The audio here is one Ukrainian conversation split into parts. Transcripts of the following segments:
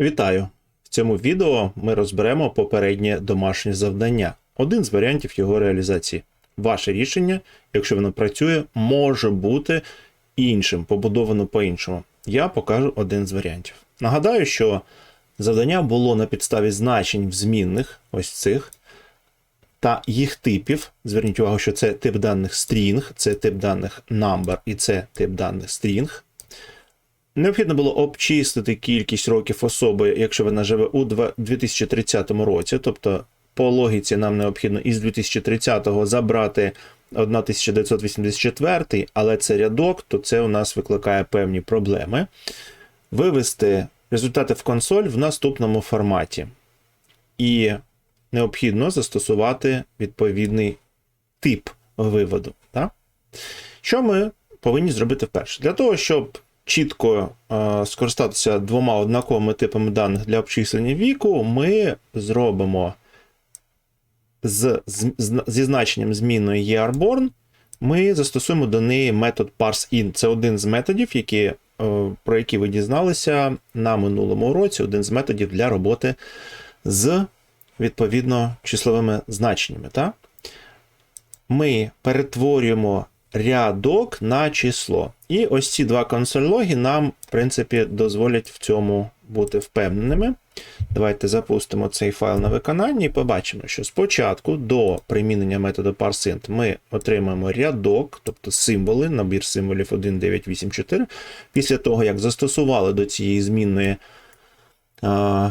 Вітаю! В цьому відео ми розберемо попереднє домашнє завдання. Один з варіантів його реалізації. Ваше рішення, якщо воно працює, може бути іншим, побудовано по-іншому. Я покажу один з варіантів. Нагадаю, що завдання було на підставі значень в змінних, ось цих, та їх типів. Зверніть увагу, що це тип даних string, це тип даних number і це тип даних string. Необхідно було обчистити кількість років особи, якщо вона живе у 2030 році. Тобто, по логіці нам необхідно із 2030 забрати 1984, але це рядок, то це у нас викликає певні проблеми. Вивести результати в консоль в наступному форматі. І необхідно застосувати відповідний тип виводу. Так? Що ми повинні зробити вперше? Для того, щоб чітко е, скористатися двома однаковими типами даних для обчислення віку, ми зробимо з, з, з- зі значенням змінної yearborn, ми застосуємо до неї метод parseIn. Це один з методів, які, е, про які ви дізналися на минулому уроці, один з методів для роботи з відповідно числовими значеннями. Так? Ми перетворюємо рядок на число. І ось ці два консоль-логи нам, в принципі, дозволять в цьому бути впевненими. Давайте запустимо цей файл на виконання і побачимо, що спочатку до примінення методу parseInt ми отримаємо рядок, тобто символи, набір символів 1984. Після того, як застосували до цієї змінної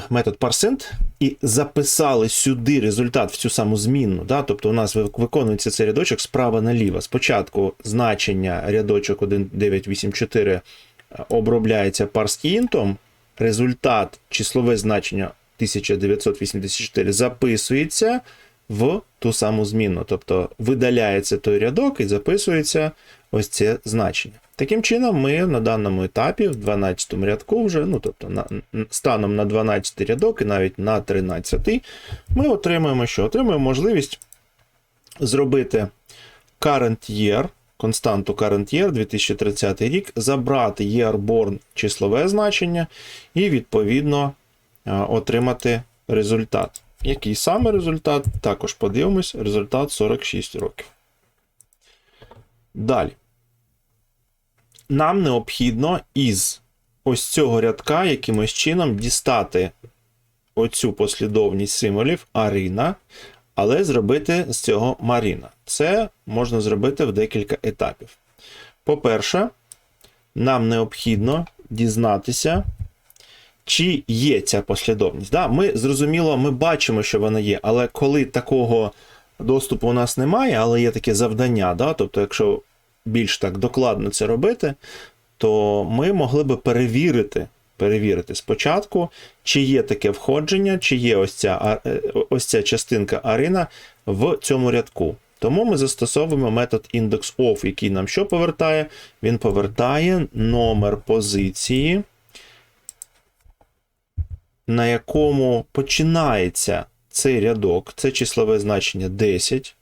метод parseInt і записали сюди результат в цю саму змінну. Да? Тобто у нас виконується цей рядочок справа наліво. Спочатку значення рядочок 1984 е, обробляється parseInt, результат, числове значення 1984 записується в ту саму змінну. Тобто видаляється той рядок і записується ось це значення. Таким чином, ми на даному етапі, в 12 рядку вже, ну тобто на, станом на 12 рядок і навіть на 13, ми отримуємо що? Отримуємо можливість зробити current year, константу current year 2030 рік, забрати year-born числове значення і відповідно е, отримати результат. Який саме результат? Також подивимось. Результат 46 років. Далі. Нам необхідно із ось цього рядка якимось чином дістати оцю послідовність символів Арина, але зробити з цього Маріна. Це можна зробити в декілька етапів. По-перше, нам необхідно дізнатися, чи є ця послідовність. Да, ми зрозуміло, ми бачимо, що вона є, але коли такого доступу у нас немає, але є таке завдання, да, тобто, якщо більш так докладно це робити, то ми могли би перевірити, перевірити спочатку, чи є таке входження, чи є ось ця, е, ось ця частинка арина в цьому рядку. Тому ми застосовуємо метод indexOf, який нам що повертає? Він повертає номер позиції, на якому починається цей рядок, це числове значення 10.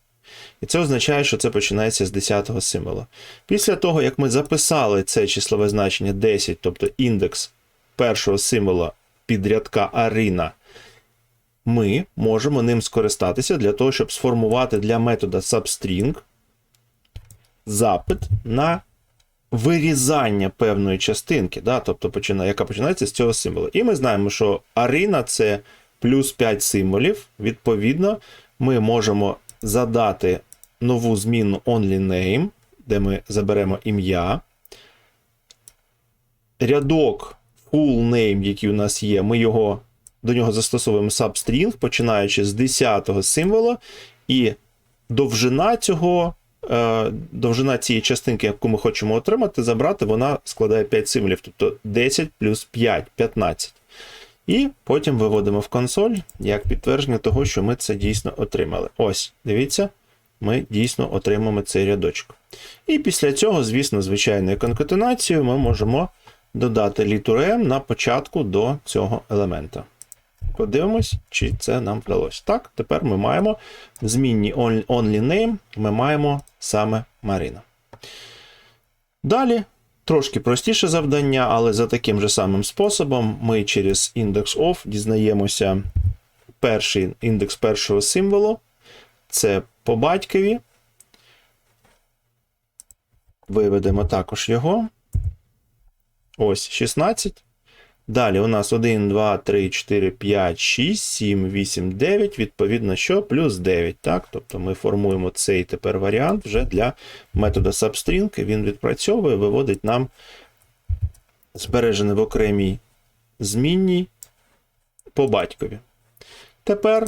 І це означає, що це починається з 10-го символа. Після того, як ми записали це числове значення 10, тобто індекс першого символа підрядка Арина, ми можемо ним скористатися для того, щоб сформувати для метода substring запит на вирізання певної частинки, да, тобто яка починається з цього символу. І ми знаємо, що Арина це плюс 5 символів. Відповідно, ми можемо задати нову зміну onlyName, де ми заберемо ім'я. Рядок full name, який у нас є, ми його до нього застосовуємо substring, починаючи з 10-го символа, і довжина цього, е, довжина цієї частинки, яку ми хочемо отримати, забрати, вона складає 5 символів, тобто 10 плюс 5, 15. І потім виводимо в консоль як підтвердження того, що ми це дійсно отримали. Ось, дивіться, ми дійсно отримаємо цей рядочок. І після цього, звісно, звичайною конкатенацією ми можемо додати літеру M на початку до цього елемента. Подивимось, чи це нам вдалося. Так, тепер ми маємо в змінній only name, ми маємо саме Марина. Далі Трошки простіше завдання, але за таким же самим способом ми через індекс of дізнаємося перший індекс першого символу. Це по батькові. Виведемо також його. Ось 16. Далі у нас 1, 2, 3, 4, 5, 6, 7, 8, 9. Відповідно, що плюс 9. Так? Тобто ми формуємо цей тепер варіант вже для методу substring. Він відпрацьовує, виводить нам збережене в окремій змінній по батькові. Тепер,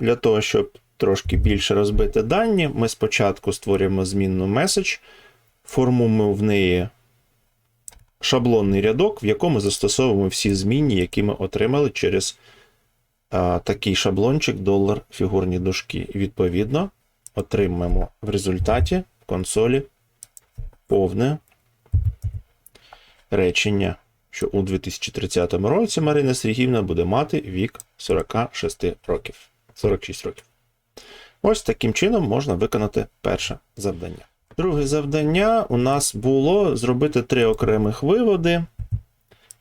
для того, щоб трошки більше розбити дані, ми спочатку створюємо змінну message, формуємо в неї шаблонний рядок, в якому застосовуємо всі змінні, які ми отримали через а, такий шаблончик долар фігурні дужки. Відповідно отримаємо в результаті в консолі повне речення, що у 2030 році Марина Сергіївна буде мати вік 46 років. 46 років. Ось таким чином можна виконати перше завдання. Друге завдання у нас було зробити три окремих виводи.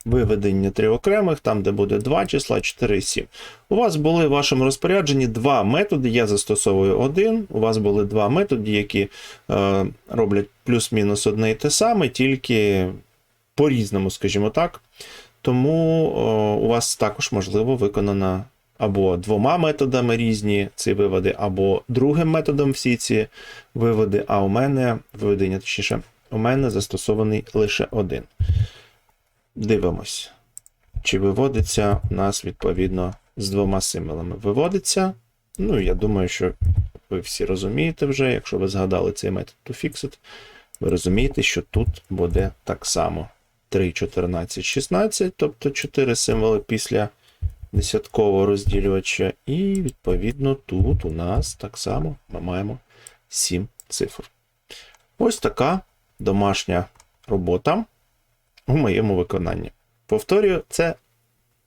Виведення три окремих, там, де буде 2 числа, 4 і 7. У вас були в вашому розпорядженні два методи. Я застосовую один. У вас були два методи, які е, роблять плюс-мінус одне і те саме, тільки по-різному, скажімо так. Тому о, у вас також можливо виконана або двома методами різні ці виводи, або другим методом всі ці виводи. А у мене виведення, точніше, у мене застосований лише один. Дивимось, чи виводиться у нас відповідно з двома символами. Виводиться. Ну, я думаю, що ви всі розумієте вже, якщо ви згадали цей метод toFixit, ви розумієте, що тут буде так само. 3, 14, 16, тобто 4 символи після десяткового розділювача. І, відповідно, тут у нас так само ми маємо 7 цифр. Ось така домашня робота у моєму виконанні. Повторюю, це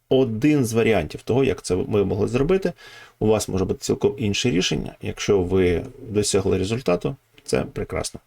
один з варіантів того, як це ми могли зробити. У вас може бути цілком інше рішення. Якщо ви досягли результату, це прекрасно.